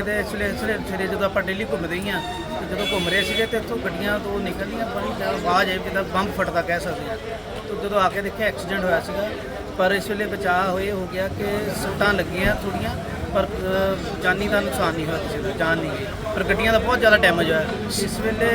ਆਪਾਂ ਡੇਲੀ ਘੁੰਮਦੇ ਹੀ ਆ ਜਦੋਂ ਘੁੰਮ ਰਹੇ ਸੀਗੇ ਤੇ ਇੱਥੋਂ ਗੱਡੀਆਂ ਤੋਂ ਨਿਕਲਦੀਆਂ ਬੜੀ ਜ਼ਿਆਦਾ ਆਵਾਜ਼ ਆਈ ਜਿੱਦਾਂ ਬੰਬ ਫਟਦਾ ਕਹਿ ਸਕਦੇ ਆ ਤੇ ਜਦੋਂ ਆ ਕੇ ਦੇਖਿਆ ਐਕਸੀਡੈਂਟ ਹੋਇਆ ਸੀਗਾ, ਪਰ ਇਸ ਵੇਲੇ ਬਚਾਅ ਹੋਏ, ਹੋ ਗਿਆ ਕਿ ਸੱਟਾਂ ਲੱਗੀਆਂ ਥੋੜੀਆਂ ਪਰ ਅ, ਜਾਨੀ ਦਾ ਨੁਕਸਾਨ ਨਹੀਂ ਹੋਇਆ ਕਿਸੇ ਦਾ ਜਾਨ ਨਹੀਂ ਗਈ। ਪਰ ਗੱਡੀਆਂ ਦਾ ਬਹੁਤ ਜ਼ਿਆਦਾ ਡੈਮੇਜ ਹੋਇਆ। ਇਸ ਵੇਲੇ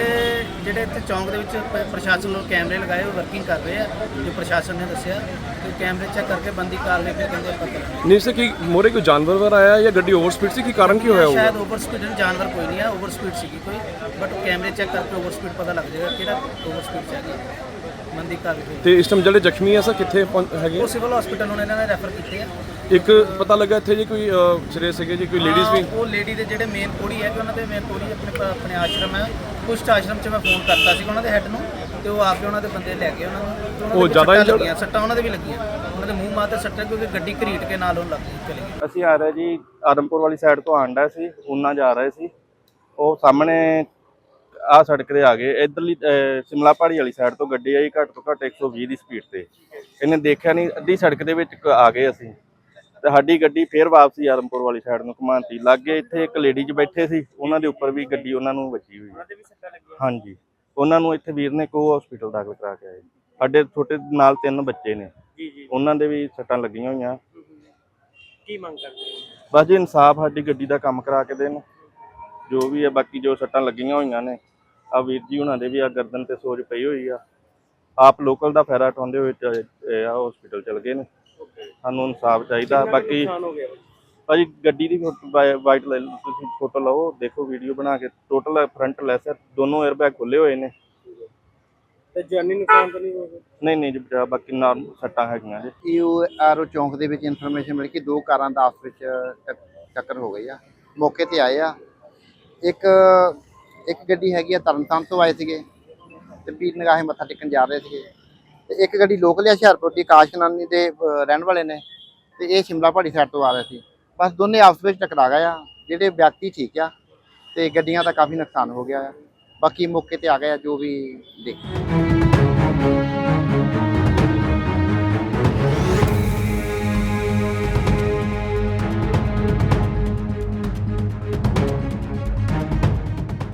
ਜਿਹੜੇ ਇੱਥੇ ਚੌਂਕ ਦੇ ਵਿੱਚ ਪ- ਪ੍ਰਸ਼ਾਸਨ ਨੂੰ ਕੈਮਰੇ ਲਗਾਏ ਉਹ ਵਰਕਿੰਗ ਕਰ ਰਹੇ ਆ ਜੋ ਪ੍ਰਸ਼ਾਸਨ ਨੇ ਦੱਸਿਆ ਤੇ ਕੈਮਰੇ ਚੈੱਕ ਕਰਕੇ ਬੰਦੀ ਕਾਰਵਾਈ ਫਿਰ ਕਹਿੰਦੇ ਆਪਾਂ ਕਰਾਂਗੇ ਨਹੀਂ ਸੇ ਕਿ ਮੋਰੇ ਕੋਈ ਜਾਨਵਰ ਵਰ ਆਇਆ ਜਾਂ ਗੱਡੀ ਓਵਰ ਸਪੀਡ ਸੀ? ਕੀ ਕਾਰਨ ਕੀ ਹੋਇਆ ਹੋਊਗਾ ਸ਼ਾਇਦ ਓਵਰ ਸਪੀਡ ਜਾਨਵਰ ਕੋਈ ਨਹੀਂ ਆ ਓਵਰ ਸਪੀਡ ਸੀਗੀ ਕੋਈ ਬਟ ਕੈਮਰੇ ਚੈੱਕ ਕਰਕੇ ਓਵਰ ਸਪੀਡ ਪਤਾ ਲੱਗ ਜਾਏਗਾ ਕਿਹੜਾ ਓਵਰ ਸਪੀਡ ਚ ਤੇ ਇਸ ਟਾਈਮ ਜਿਹੜੇ ਜ਼ਖਮੀ ਆ ਸਰ ਕਿੱਥੇ ਪਹੁੰ- ਹੈਗੇ ਉਹ ਸਿਵਲ ਹਸਪੀਟਲ ਹੁਣ ਇਹਨਾਂ ਨੇ ਰੈਫਰ ਕੀਤੇ ਆ। ਇੱਕ ਪਤਾ ਲੱਗਾ ਇੱਥੇ ਜੀ ਕੋਈ ਅਹ, ਜਿਹੜੇ ਸੀਗੇ ਜੀ ਕੋਈ ਲੇਡੀਜ਼ ਵੀ? ਹਾਂ, ਉਹ ਲੇਡੀ ਦੇ ਜਿਹੜੇ ਮੇਨ ਕੋੜੀ ਹੈ ਕਿ ਉਹਨਾਂ ਦੇ ਮੇਨ ਕੋੜੀ ਆਪਣੇ ਪ- ਆਪਣੇ ਆਸ਼ਰਮ ਹੈ। ਕੁਸ਼ਟ ਆਸ਼ਰਮ 'ਚ ਮੈਂ ਫੋਨ ਕਰਤਾ ਸੀ ਉਹਨਾਂ ਦੇ ਹੈੱਡ ਨੂੰ ਤੇ ਉਹ ਆ ਕੇ ਉਹਨਾਂ ਦੇ ਬੰਦੇ ਲੈ ਗਏ ਉਹਨਾਂ ਨੂੰ। ਤੇ ਉਹਨਾਂ ਉਹ ਜ਼ਿਆਦਾ ਸੱਟਾਂ injured? ਲੱਗੀਆਂ ਸੱਟਾਂ ਉਹਨਾਂ ਦੇ ਵੀ ਲੱਗੀਆਂ। ਉਹਨਾਂ ਦੇ ਮੂੰਹ ਮਾਂ ਤੇ ਸੱਟਾਂ ਕਿਉਂਕਿ ਗੱਡੀ ਘਰੀਟ ਕੇ ਨਾਲ ਉਹ ਲੱਗ ਗਈ ਚਲੇ ਗਈ। ਅਸੀਂ ਆ ਰਹੇ ਜੀ ਆਦਮਪੁਰ ਵਾਲੀ ਸਾਈਡ ਤੋਂ ਆਂਡਾ ਸੀ ਉਨਾ ਜਾ ਰਹੇ ਸੀ। ਉਹ ਸਾਹਮਣੇ ਆ ਸੜਕ ਤੇ ਆ ਗਏ। ਇਧਰਲੀ ਸਿਮਲਾ ਪਹਾੜੀ ਵਾਲੀ ਸਾਈਡ ਤੋਂ ਗੱਡੀ ਆਈ ਘੱਟ ਤੋਂ ਘੱਟ 120 ਦੀ ਸਪੀਡ ਤੇ। ਇਹਨੇ ਦੇਖਿਆ ਨਹੀਂ ਅੱਧੀ ਸੜਕ ਦੇ ਵਿੱਚ ਕ- ਆ ਗਏ ਅਸੀਂ। ਤੇ ਸਾਡੀ ਗੱਡੀ ਫੇਰ ਵਾਪਸੀ ਆਦਮਪੁਰ ਵਾਲੀ ਸਾਈਡ ਨੂੰ ਘੁਮਾਉਂਤੀ ਲੱਗੇ ਇੱਥੇ ਇੱਕ ਲੇਡੀ 'ਚ ਬੈਠੇ ਸੀ ਉਹਨਾਂ ਦੇ ਉੱਪਰ ਵੀ ਗੱਡੀ ਉਹਨਾਂ ਨੂੰ ਵੱਜੀ ਹੋਈ। ਹੈ ਹਾਂਜੀ। ਉਹਨਾਂ ਨੂੰ ਇੱਥੇ ਵੀਰ ਨੇ ਕੋ ਹਸਪੀਟਲ ਦਾਖਲ ਕਰਾ ਕੇ ਆਏ। ਸਾਡੇ ਛੋਟੇ ਨਾਲ ਤਿੰਨ ਬੱਚੇ ਨੇ। ਜੀ ਜੀ। ਉਹਨਾਂ ਦੇ ਵੀ ਸੱਟਾਂ ਲੱਗੀਆਂ ਹੋਈਆਂ। ਕੀ ਮੰਗ ਕਰਦੇ ਹੋ? ਬਸ ਜੀ ਇਨਸਾਫ ਸਾਡੀ ਗੱਡੀ ਦਾ ਕੰਮ ਕਰਾ ਕੇ ਦੇਣ। ਜੋ ਵੀ ਹੈ ਬਾਕੀ ਜੋ ਸੱਟਾਂ ਲੱਗੀਆਂ ਹੋਈਆਂ ਨੇ। ਆ ਵੀਰ ਜੀ ਉਹਨਾਂ ਦੇ ਵੀ ਆ ਗਰਦਨ ਤੇ ਸੋਜ ਪਈ ਹੋਈ ਆ। ਆਪ ਲੋਕਲ ਦਾ ਫਾਇਦਾ ਉਠਾਉਂਦੇ ਹੋਏ ਚ- ਇਹ ਆ ਹਸਪੀਟਲ ਚਲ ਗਏ ਨੇ। ਸਾਨੂੰ ਇਨਸਾਫ ਚਾਹੀਦਾ। ਬਾਕੀ ਭਾਜੀ ਗੱਡੀ ਦੀ ਵਾਈਟ ਲੈ ਲਓ ਤੁਸੀਂ ਫੋਟੋ ਲਓ ਦੇਖੋ ਵੀਡੀਓ ਬਣਾ ਕੇ। ਟੋਟਲ ਫਰੰਟ ਲੈਸਰ ਦੋਨੋਂ 에ਅਰ ਬੈਗ ਖੁੱਲੇ ਹੋਏ ਨੇ ਤੇ ਜਾਨੀ ਨੁਕਸਾਨ ਤਾਂ ਨਹੀਂ ਹੋਇਆ ਨਹੀਂ ਨਹੀਂ ਜੀ ਬਾਕੀ ਨਾਰਮਲ ਸੱਟਾਂ ਹੈਗੀਆਂ ਜੀ। ਈਓ ਆਰਓ ਚੌਂਕ ਦੇ ਵਿੱਚ ਇਨਫੋਰਮੇਸ਼ਨ ਮਿਲ ਕੇ ਦੋ ਕਾਰਾਂ ਦਾ ਆਪਸ ਵਿੱਚ ਟੱਕ- ਟੱਕਰ ਹੋ ਗਈ ਆ। ਮੌਕੇ ਤੇ ਆਏ ਆ। ਇੱਕ ਇੱਕ ਗੱਡੀ ਹੈਗੀ ਆ ਤਰਨਤਾਰਨ ਤੋਂ ਆਏ ਸੀਗੇ ਤੇ ਪੀਰ ਨਗਾਹੇ ਮੱਥਾ ਟੇਕਣ ਜਾ ਰਹੇ ਸੀਗੇ। ਤੇ ਇੱਕ ਗੱਡੀ ਲੋਕਲ ਆ ਹੁਸ਼ਿਆਰਪੁਰ ਦੀ ਆਕਾਸ਼ ਨਾਨੀ ਦੇ ਰਹਿਣ ਵਾਲੇ ਨੇ ਤੇ ਇਹ ਸ਼ਿਮਲਾ ਪਹਾੜੀ ਸਾਈਡ ਤੋਂ ਆ ਰਹੇ ਸੀ। ਬਸ ਦੋਨੇ ਆਪਸ ਵਿੱਚ ਟਕਰਾ ਗਏ ਆ, ਜਿਹੜੇ ਵਿਅਕਤੀ ਠੀਕ ਆ ਤੇ ਗੱਡੀਆਂ ਦਾ ਕਾਫੀ ਨੁਕਸਾਨ ਹੋ ਗਿਆ ਆ। ਬਾਕੀ ਮੌਕੇ ਤੇ ਆ ਗਏ ਆ ਜੋ ਵੀ ਦੇਖ